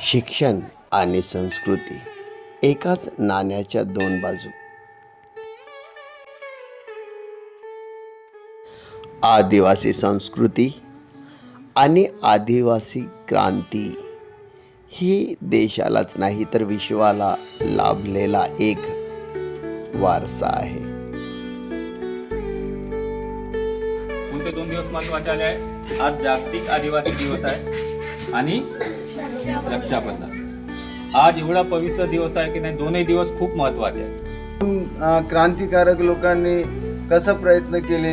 शिक्षण आणि संस्कृती एकाच नाण्याच्या दोन बाजू. आदिवासी संस्कृती आणि आदिवासी क्रांती ही देशालाच नाही तर विश्वाला लाभलेला एक वारसा आहे. कोणते दोन दिवस महत्त्वाचे आले आहे. आज जागतिक आदिवासी दिवस आहे. आणि रक्षाबंधन आज एवढा पवित्र दिवस आहे की नाही दोनही दिवस खूप महत्त्वाचे आहे क्रांतिकारक लोकांनी कसं प्रयत्न केले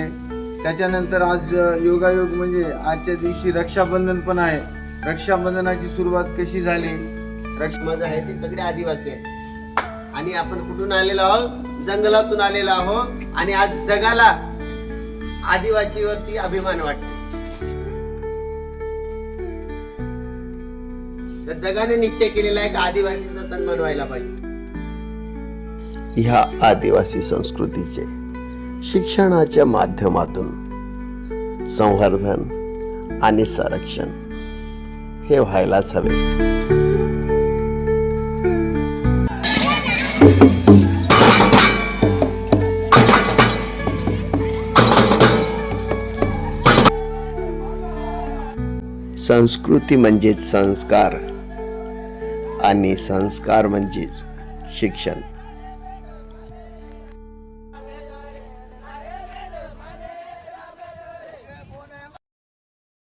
त्याच्यानंतर आज योगायोग म्हणजे आजच्या दिवशी रक्षाबंधन पण आहे. रक्षाबंधनाची सुरुवात कशी झाली? रक्षा माझं आहे ते सगळे आदिवासी आहेत. आणि आपण कुठून आलेलो आहोत? जंगलातून आलेलो आहोत. आणि आज जगाला आदिवासीवरती अभिमान वाटतो. तर जगाने निश्चय केलेला एक आदिवासींचा सन्मान व्हायला पाहिजे. ह्या आदिवासी संस्कृतीचे शिक्षणाच्या माध्यमातून संवर्धन आणि संरक्षण हे व्हायलाच हवे. संस्कृती म्हणजेच संस्कार. आणि संस्कार म्हणजेच शिक्षण.